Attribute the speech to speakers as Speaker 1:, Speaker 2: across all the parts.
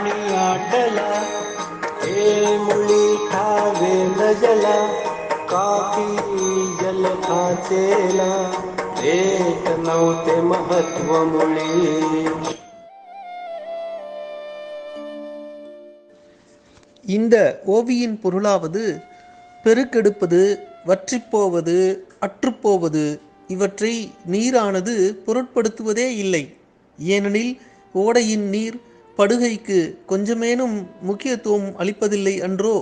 Speaker 1: ಕಾಣಿಯಾಟಲ ಏ ಮುಳಿ ಕಾವೇಂದ್ರ ಜಲ ಕಾಫಿ ಜಲ ಕಾಚೇಲ ಏಕ ನೌತೆ ಮಹತ್ವ ಮುಳಿ
Speaker 2: இந்த ஓவியின் பொருளாவது பெருக்கெடுப்பது வற்றிப்போவது அற்றுப்போவது இவற்றை நீரானது பொருட்படுத்துவதே இல்லை. ஏனெனில் ஓடையின் நீர் படுகைக்கு கொஞ்சமேனும் முக்கியத்துவம் அளிப்பதில்லை அன்றோ?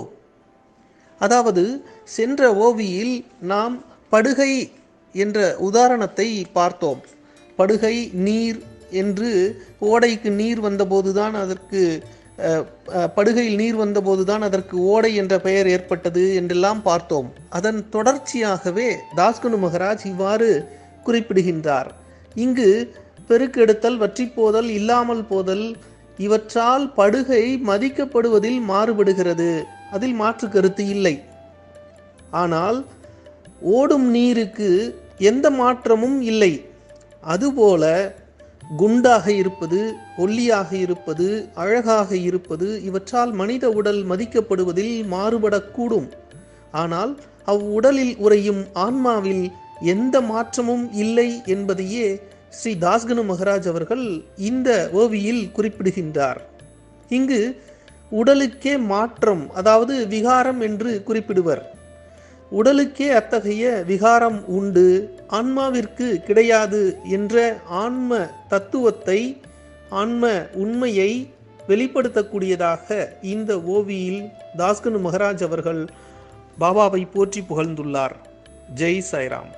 Speaker 2: அதாவது சென்ற ஓவியில் நாம் படுகை என்ற உதாரணத்தை பார்த்தோம். படுகை நீர் என்று ஓடைக்கு நீர் வந்தபோதுதான் அதற்கு அஹ், படுகையில் நீர் வந்தபோதுதான் அதற்கு ஓடை என்ற பெயர் ஏற்பட்டது என்றெல்லாம் பார்த்தோம். அதன் தொடர்ச்சியாகவே தாஸ்குனு மகராஜ் இவ்வாறு குறிப்பிடுகின்றார். இங்கு பெருக்கெடுத்தல் வற்றிப்போதல் இல்லாமல் போதல் இவற்றால் படுகை மதிக்கப்படுவதில் மாறுபடுகிறது. அதில் மாற்று கருத்து இல்லை. ஆனால் ஓடும் நீருக்கு எந்த மாற்றமும் இல்லை. அதுபோல குண்டாக இருப்பது ஒல்லியாக இருப்பது அழகாக இருப்பது இவற்றால் மனித உடல் மதிக்கப்படுவதில் மாறுபடக்கூடும். ஆனால் அவ்வுடலில் உறையும் ஆன்மாவில் எந்த மாற்றமும் இல்லை என்பதையே ஸ்ரீ தாஸ்கனு மகராஜ் அவர்கள் இந்த ஓவியில் குறிப்பிடுகின்றார். இங்கு உடலுக்கே மாற்றம் அதாவது விகாரம் என்று குறிப்பிடுவர். உடலுக்கே அத்தகைய விகாரம் உண்டு ஆன்மாவிற்கு கிடையாது என்ற ஆன்ம தத்துவத்தை ஆன்ம உண்மையை வெளிப்படுத்தக்கூடியதாக இந்த ஓவியில் தாஸ்கனு மகராஜ் அவர்கள் பாபாவை போற்றி புகழ்ந்துள்ளார். ஜெய் சாய்ராம்.